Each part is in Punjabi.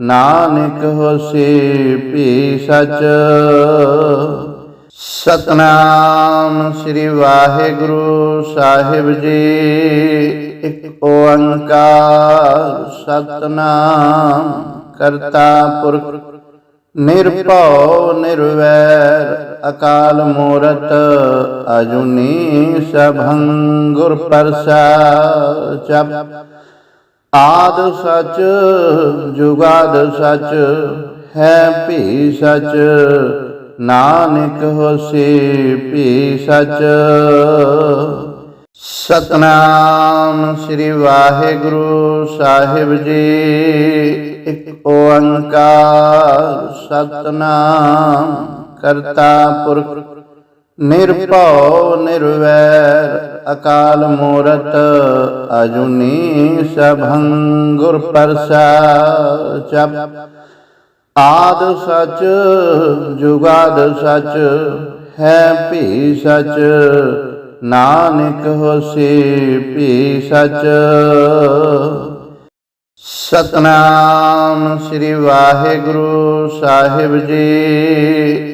ਨਾਨਕ ਹੋਸੀ ਭੀ ਸਚ ਸਤਨਾਮ ਸ੍ਰੀ ਵਾਹਿਗੁਰੂ ਸਾਹਿਬ ਜੀ, ਇੱਕ ਓੰਕਾਰ ਸਤਨਾਮ ਕਰਤਾ ਪੁਰਖ, ਨਿਰਭਉ ਨਿਰਵੈਰ ਅਕਾਲ ਮੂਰਤ ਅਜੂਨੀ ਸਭੰ ਗੁਰ ਪ੍ਰਸਾਦ ਆਦ ਸਚ, ਜੁਗਾਦ ਸਚ, ਹੈ ਭੀ ਸਚ, ਨਾਨਕ ਹੋਸੀ ਭੀ ਸਚ। ਸਤਨਾਮ ਸ੍ਰੀ ਵਾਹਿਗੁਰੂ ਸਾਹਿਬ ਜੀ, ਇੱਕ ਓੰਕਾਰ ਸਤਨਾਮ ਕਰਤਾ ਪੁਰਖ ਨਿਰਭਉ ਨਿਰਵੈਰ, ਅਕਾਲ ਮੂਰਤ ਅਜੂਨੀ ਸਭੰ ਗੁਰ ਪ੍ਰਸਾਦ। ਆਦ ਸਚ, ਜੁਗਾਦ ਸਚ, ਹੈ ਭੀ ਸਚ, ਨਾਨਕ ਹੋਸੀ ਭੀ ਸਚ। ਸਤਨਾਮ ਸ੍ਰੀ ਵਾਹਿਗੁਰੂ ਸਾਹਿਬ ਜੀ।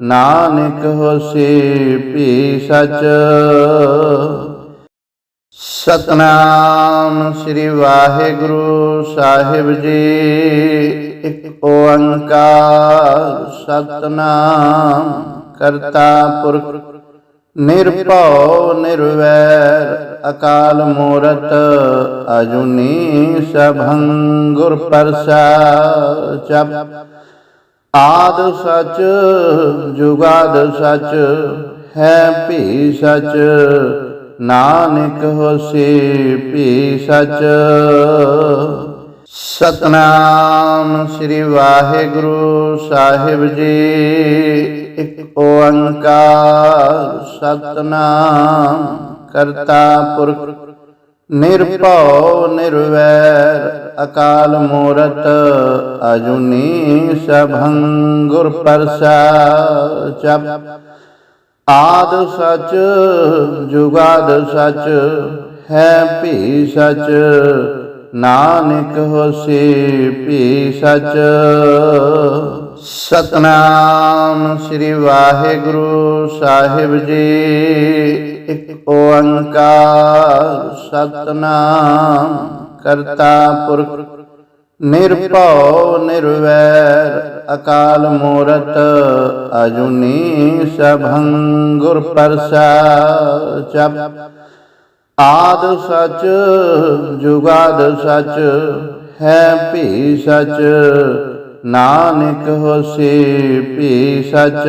ਨਾਨਕ ਹੋਸੀ ਭੀ ਸਚ। ਸਤਨਾਮ ਸ੍ਰੀ ਵਾਹਿਗੁਰੂ ਸਾਹਿਬ ਜੀ, ਇੱਕ ਓੰਕਾਰ ਸਤਨਾਮ ਕਰਤਾ ਪੁਰਖ, ਨਿਰਭਉ ਨਿਰਵੈਰ ਅਕਾਲ ਮੂਰਤ ਅਜੂਨੀ ਸਭੰ ਗੁਰ ਪ੍ਰਸਾਦ ਆਦ ਸਚ, ਜੁਗਾਦ ਸਚ, ਹੈ ਭੀ ਸਚ, ਨਾਨਕ ਹੋਸੀ ਭੀ ਸਚ। ਸਤਨਾਮ ਸ੍ਰੀ ਵਾਹਿਗੁਰੂ ਸਾਹਿਬ ਜੀ, ਇੱਕ ਓੰਕਾਰ, ਸਤਨਾਮ ਕਰਤਾ ਪੁਰਖ ਨਿਰਭਉ ਨਿਰਵੈਰ ਅਕਾਲ ਮੂਰਤ ਅਜੂਨੀ ਸਭੰ ਗੁਰ ਪ੍ਰਸਾਦ ਆਦ ਸਚ ਜੁਗਾਦ ਸਚ ਹੈ ਭੀ ਸਚ, ਨਾਨਕ ਹੋਸੀ ਭੀ ਸਚ। ਸਤਨਾਮ ਸ੍ਰੀ ਵਾਹਿਗੁਰੂ ਸਾਹਿਬ ਜੀ। ਓੰਕਾਰ ਸਤਨਾਮ ਕਰਤਾ ਪੁਰਖ, ਨਿਰਭਉ ਨਿਰਵੈਰ ਅਕਾਲ ਮੂਰਤ ਅਜੂਨੀ ਸਭੰ ਗੁਰ ਪ੍ਰਸਾਦ ਆਦ ਸਚ, ਜੁਗਾਦ ਸਚ, ਹੈ ਭੀ ਸਚ, ਨਾਨਕ ਹੋਸੀ ਭੀ ਸਚ।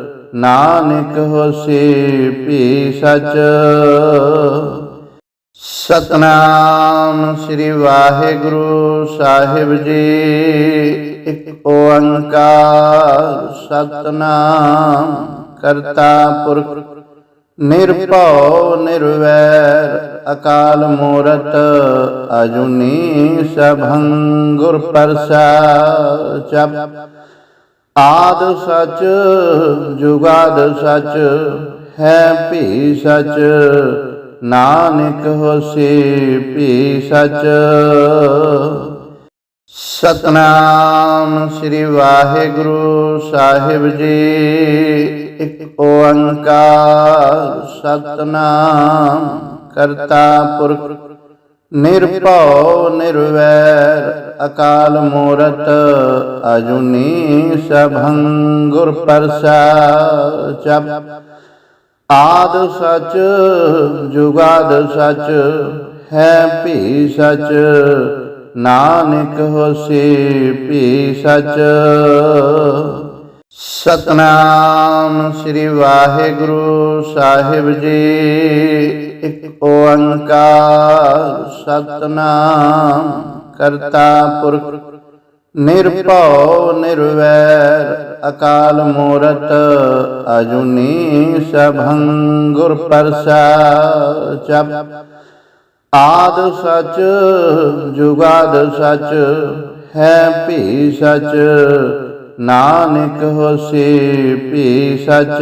ਨਾਨਕ ਹੋਸੀ ਭੀ ਸਚ। ਸਤਨਾਮ ਸ੍ਰੀ ਵਾਹਿਗੁਰੂ ਸਾਹਿਬ ਜੀ, ਇੱਕ ਓੰਕਾਰ ਸਤਨਾਮ ਕਰਤਾ ਪੁਰਖ, ਨਿਰਭਉ ਨਿਰਵੈਰ ਅਕਾਲ ਮੂਰਤ ਅਜੂਨੀ ਸਭੰ ਗੁਰ ਪ੍ਰਸਾਦ ਆਦ ਸਚ, ਜੁਗਾਦ ਸਚ, ਹੈ ਭੀ ਸਚ, ਨਾਨਕ ਹੋਸੀ ਭੀ ਸਚ। ਸਤਨਾਮ ਸ੍ਰੀ ਵਾਹਿਗੁਰੂ ਸਾਹਿਬ ਜੀ, ਇੱਕ ਓੰਕਾਰ ਸਤਨਾਮ ਕਰਤਾ ਪੁਰਖ ਨਿਰਭਉ ਨਿਰਵੈਰ ਅਕਾਲ ਮੂਰਤ ਅਜੂਨੀ ਸਭੰ ਗੁਰ ਪ੍ਰਸਾਦ ਆਦ ਸਚ ਜੁਗਾਦ ਸਚ ਹੈ ਭੀ ਸਚ, ਨਾਨਕ ਹੋਸੀ ਭੀ ਸਚ। ਸਤਨਾਮ ਸ੍ਰੀ ਵਾਹਿਗੁਰੂ ਸਾਹਿਬ ਜੀ। ਓੰਕਾਰ ਸਤਨਾਮ ਕਰਤਾ ਪੁਰਖ, ਨਿਰਭਉ ਨਿਰਵੈਰ ਅਕਾਲ ਮੂਰਤ ਅਜੂਨੀ ਸਭੰ ਗੁਰ ਪ੍ਰਸਾਦ ਆਦ ਸਚ, ਜੁਗਾਦ ਸਚ, ਹੈ ਭੀ ਸਚ, ਨਾਨਕ ਹੋਸੀ ਭੀ ਸਚ।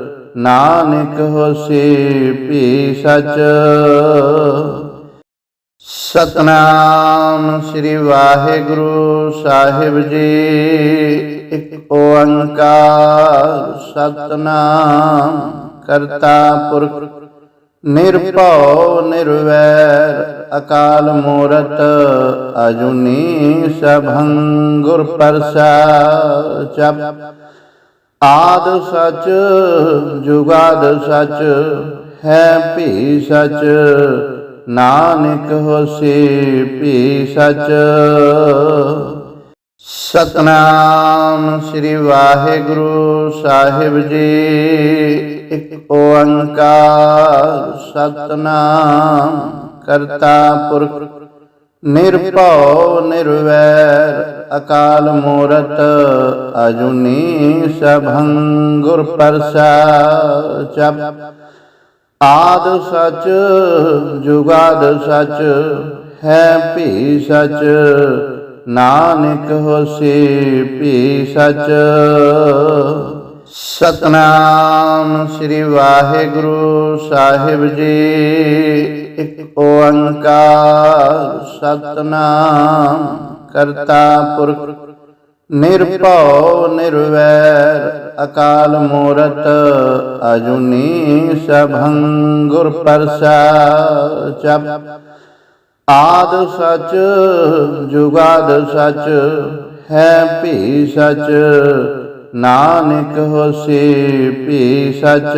ਨਾਨਕ ਹੋਸੀ ਭੀ ਸਚ ਸਤਨਾਮ ਸ੍ਰੀ ਵਾਹਿਗੁਰੂ ਸਾਹਿਬ ਜੀ, ਇੱਕ ਓੰਕਾਰ ਸਤਨਾਮ ਕਰਤਾ ਪੁਰਖ, ਨਿਰਭਉ ਨਿਰਵੈਰ ਅਕਾਲ ਮੂਰਤ ਅਜੂਨੀ ਸਭੰ ਗੁਰ ਪ੍ਰਸਾਦ ਆਦ ਸਚ, ਜੁਗਾਦ ਸਚ, ਹੈ ਭੀ ਸਚ, ਨਾਨਕ ਹੋਸੀ ਭੀ ਸਚ। ਸਤਨਾਮ ਸ੍ਰੀ ਵਾਹਿਗੁਰੂ ਸਾਹਿਬ ਜੀ, ਇੱਕ ਓੰਕਾਰ, ਸਤਨਾਮ ਕਰਤਾ ਪੁਰਖ ਨਿਰਭਉ ਨਿਰਵੈਰ, ਅਕਾਲ ਮੂਰਤ ਅਜੂਨੀ ਸਭੰ ਗੁਰ ਪ੍ਰਸਾਦ। ਆਦ ਸਚ, ਜੁਗਾਦ ਸਚ, ਹੈ ਭੀ ਸਚ, ਨਾਨਕ ਹੋਸੀ ਭੀ ਸਚ। ਸਤਨਾਮ ਸ੍ਰੀ ਵਾਹਿਗੁਰੂ ਸਾਹਿਬ ਜੀ। ਓੰਕਾਰ ਸਤਨਾਮ ਕਰਤਾ ਪੁਰਖ, ਨਿਰਭਉ ਨਿਰਵੈਰ ਅਕਾਲ ਮੂਰਤ ਅਜੂਨੀ ਸਭੰ ਗੁਰ ਪ੍ਰਸਾਦ ਆਦ ਸਚ, ਜੁਗਾਦ ਸਚ, ਹੈ ਭੀ ਸਚ, ਨਾਨਕ ਹੋਸੀ ਭੀ ਸਚ।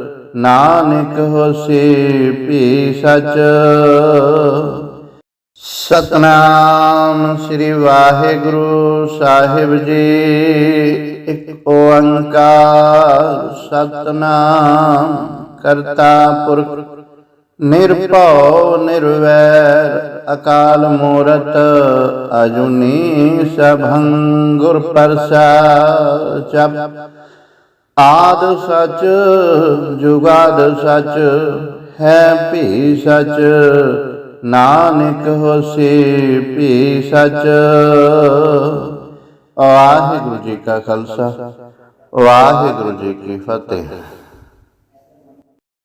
ਨਾਨਕ ਹੋਸੀ ਭੀ ਸਚ। ਸਤਨਾਮ ਸ੍ਰੀ ਵਾਹਿਗੁਰੂ ਸਾਹਿਬ ਜੀ, ਇੱਕ ਓੰਕਾਰ ਸਤਨਾਮ ਕਰਤਾ ਪੁਰਖ, ਨਿਰਭਉ ਨਿਰਵੈਰ ਅਕਾਲ ਮੂਰਤ ਅਜੁਨੀ ਸਭੰ ਗੁਰ ਪ੍ਰਸਾਦ ਆਦ ਸਚ, ਜੁਗਾਦ ਸਚ, ਹੈ ਭੀ ਸਚ, ਨਾਨਕ ਹੋਸੀ ਭੀ ਸਚ। ਵਾਹਿਗੁਰੂ ਜੀ ਕਾ ਖਾਲਸਾ, ਵਾਹਿਗੁਰੂ ਜੀ ਕੀ ਫਤਿਹ।